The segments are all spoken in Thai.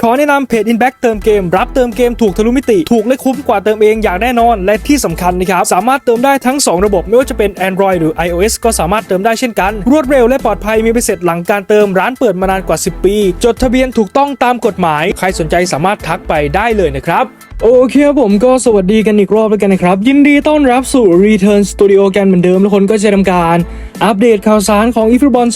ขอแนะนำเพจ Inback เติมเกม รับเติมเกมถูกทะลุมิติ ถูกและคุ้มกว่าเติมเองอย่างแน่นอน และที่สำคัญนะครับ สามารถเติมได้ทั้ง 2 ระบบไม่ว่าจะเป็น Android หรือ iOS ก็สามารถเติมได้เช่นกัน รวดเร็วและปลอดภัยมีใบเสร็จหลังการเติมร้านเปิดมานานกว่า 10 ปี จดทะเบียนถูกต้องตามกฎหมาย ใครสนใจสามารถทักไปได้เลยนะครับโอเคครับผมก็สวัสดีกันอีกรอบแล้วกันนะครับ ยินดีต้อนรับสู่ Return Studio กันเหมือนเดิมทุกคนก็จะทำการอัปเดตข่าวสารของ e f o o t b a l l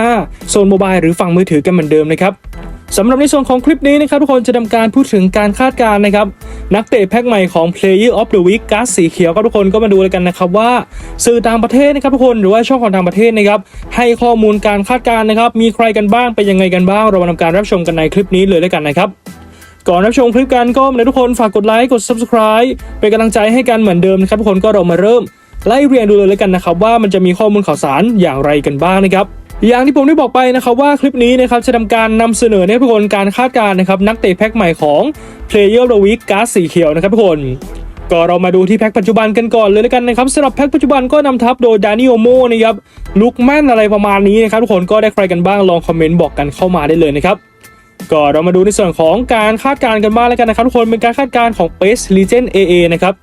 2025 โซนโมบายหรือฝั่งมือถือกันเหมือนเดิมนะครับ สำหรับในส่วนของคลิปนี้นะครับทุกคนจะทำการพูดถึงการคาดการณ์นะครับ นักเตะแพ็กใหม่ของ Player of the Week การ์ดสีเขียวก็ทุกคนก็มาดูเลยกันนะครับว่าสื่อต่างประเทศนะครับทุกคนหรือว่าช่องของต่างประเทศนะครับให้ข้อมูลการคาดการณ์นะครับ มีใครกันบ้างเป็นยังไงกันบ้าง เรามาทำการรับชมกันในคลิปนี้เลยแล้วกันนะครับก่อนรับชมคลิปกันก็เลยทุกคนฝากกดไลค์กด subscribe เป็นกำลังใจให้กันเหมือนเดิมนะครับทุกคนก็เรามาเริ่มไล่เรียนดูเลยแล้วกันนะครับว่ามันจะมีข้อมูลข่าวสารอย่างไรกันบ้างนะครับ อย่างที่ผมได้บอกไปนะครับว่าคลิปนี้นะครับจะทำการนำเสนอให้ทุกคนการคาดการณ์นะครับนักเตะแพ็คใหม่ของ Player the Week การ์ดสีเขียวนะครับทุกคนก็เรามาดูที่แพ็คปัจจุบันกันก่อนเลยแล้วกันนะครับสำหรับแพ็คปัจจุบันก็นำทัพโดยดานิโอโมนะครับลุกแม่นอะไรประมาณนี้นะครับทุกคนก็ได้ใครกันบ้างลองคอมเมนต์บอกกันเข้ามาได้เลยนะครับก็เรามาดูในส่วนของการคาดการณ์กันบ้างแล้วกันนะครับทุกคนเป็นการคาดการณ์ของ Base Legend AA นะครับ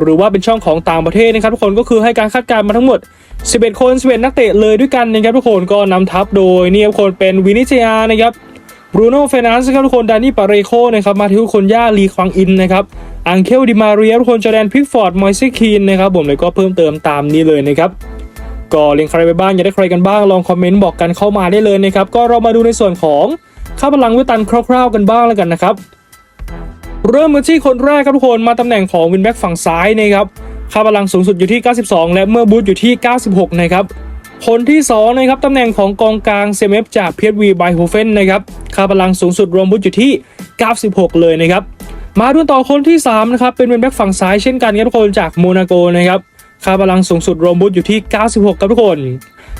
หรือว่าเป็นช่องของต่างประเทศนะครับทุกคนก็คือให้การคาดการณ์มาทั้งหมด 11 คน11นักเตะเลยด้วยกันนะครับทุกคนก็นำทัพโดยนี่ครับทุกคนเป็นวินิจยานะครับบรูโน่เฟนันส์ครับทุกคนดานี่ปาเรโคนะครับมาทิวคนย่าลีควังอินนะครับอังเคลดิมาเรียทุกคนจอแดนพิกฟอร์ดมอยซี่คีนนะครับผมเลยก็เพิ่มเติมตามนี้เลยนะครับก็เลียงใครไปบ้างอยากได้ใครกันบ้างลองคอมเมนต์บอกกันเข้ามาได้เลยนะครับก็เรามาดูในส่วนของค่าพลังวิตันคร่าวๆกันบ้างแล้วกันนะครับเริ่มกันที่คนแรกครับทุกคนมาตำแหน่งของวินแบ็กฝั่งซ้ายนะครับ ค่าพลังสูงสุดอยู่ที่ 92 และเมื่อบูทอยู่ที่ 96 นะครับ คนที่2นะครับตำแหน่งของกองกลางเซมเอฟจากเพียวีไบโฮเฟนนะครับ ค่าพลังสูงสุดรวมบูทอยู่ที่ 96 เลยนะครับ มาดูต่อคนที่3นะครับ เป็นวินแบ็กฝั่งซ้ายเช่นกันครับทุกคนจากโมนาโกนะครับ ค่าพลังสูงสุดรวมบูทอยู่ที่ 96 ครับทุกคน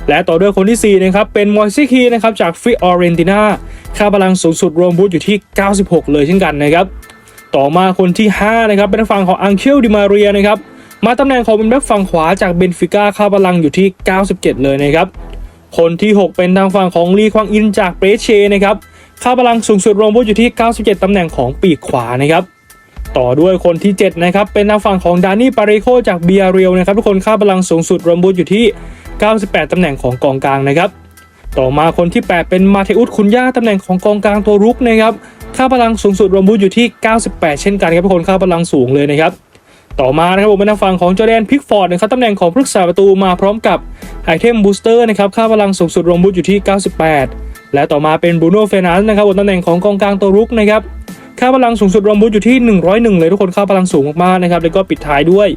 และต่อด้วยคนที่4นะครับ เป็นมอยซี่คีนะครับจากฟรีออเรนติน่า ค่าพลังสูงสุดรวมบูทอยู่ที่ 96 เลยเช่นกันนะครับ ต่อมาคนที่5นะครับ เป็นฝั่งของอังเคิลดิมาเรียนะครับ มาตำแหน่งของเป็นแบ็คฝั่งขวาจากเบนฟิก้าค่าพลังอยู่ที่ 97 เลยนะครับคนที่ 6 เป็นทางฝั่งของลีควางอินจากเบรเชนะครับค่าพลังสูงสุดรวมบูทอยู่ที่ 97 ตำแหน่งของปีกขวานะครับต่อด้วยคนที่ 7 นะครับ เป็นทางฝั่งของดานี่ปาริโคจากเบียเรียลนะครับทุกคนค่าพลังสูงสุดรวมบูทอยู่ที่ 98 ตำแหน่งของกองกลางนะครับต่อมาคนที่ 8 เป็นมาเทอุสคุนย่าตำแหน่งของกองกลางตัวรุกนะครับค่าพลังสูงสุดรวมบูทอยู่ที่ 98 เช่นกันครับทุกคนค่าพลังสูงเลยนะครับ ต่อมานะครับผมเป็นทางฝั่งของจอแดนพิกฟอร์ดนะครับตำแหน่งของผู้รักษาประตูมาพร้อมกับไอเทมบูสเตอร์นะครับค่าพลังสูงสุดรวมบูทอยู่ที่ 98 และต่อมาเป็นบรูโน่เฟนันนะครับบนตำแหน่งของกองกลางตัวรุกนะครับค่าพลังสูงสุดรวมบูทอยู่ที่ 101 เลยทุกคนค่าพลังสูงมากๆนะครับแล้วก็ปิดท้ายด้วย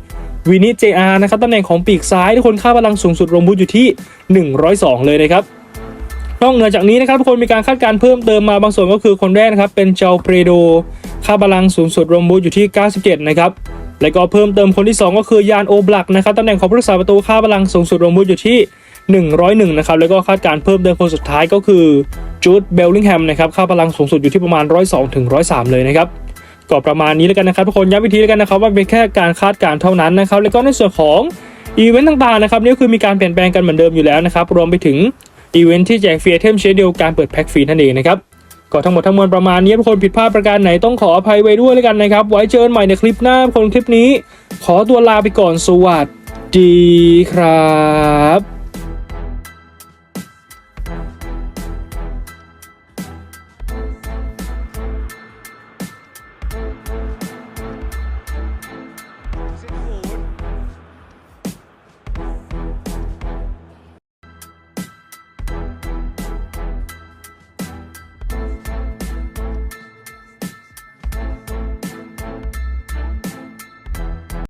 วินิจเจอาร์นะครับตำแหน่งของปีกซ้ายทุกคนค่าพลังสูงสุดรวมบูทอยู่ที่ 102 เลยนะครับนอกเหนือจากนี้นะครับทุกคนมีการคาดการณ์เพิ่มเติมมาบางส่วนก็คือคนแรกนะครับเป็นเจลเปรโดค่าพลังสูงสุดรวมบูทอยู่ที่ 97 นะครับ แล้วก็เพิ่มเติมคนที่ 2 ก็คือยานโอบลักนะครับตำแหน่งของผู้รักษาประตูค่าพลังสูงสุดรวมบูทอยู่ที่ 101 นะครับ แล้วก็คาดการเพิ่มเติมคนสุดท้ายก็คือจูดเบลลิงแฮมนะครับค่าพลังสูงสุดอยู่ที่ประมาณ 102ถึง103 เลยนะครับก็ประมาณนี้แล้วกันนะครับทุกคนย้ำวิธีแล้วกันนะครับว่าเป็นแค่การคาดการเท่านั้นนะครับแล้วก็ในส่วนของอีเวนต์ต่างๆนะครับนี่คือมีการเปลี่ยนแปลงกันเหมือนเดิมอยู่แล้วนะครับรวมไปถึงอีเวนต์ที่แจกฟรีเทมเชนเดียวการเปิดแพ็คฟรีนั่นเองนะครับ ก็ทั้งหมดทั้งมวลประมาณนี้ทุกคนผิดพลาดประการไหนต้องขออภัยไว้ด้วยแล้วกันนะครับ ไว้เจอกันใหม่ในคลิปหน้าคนคลิปนี้ ขอตัวลาไปก่อนสวัสดีครับ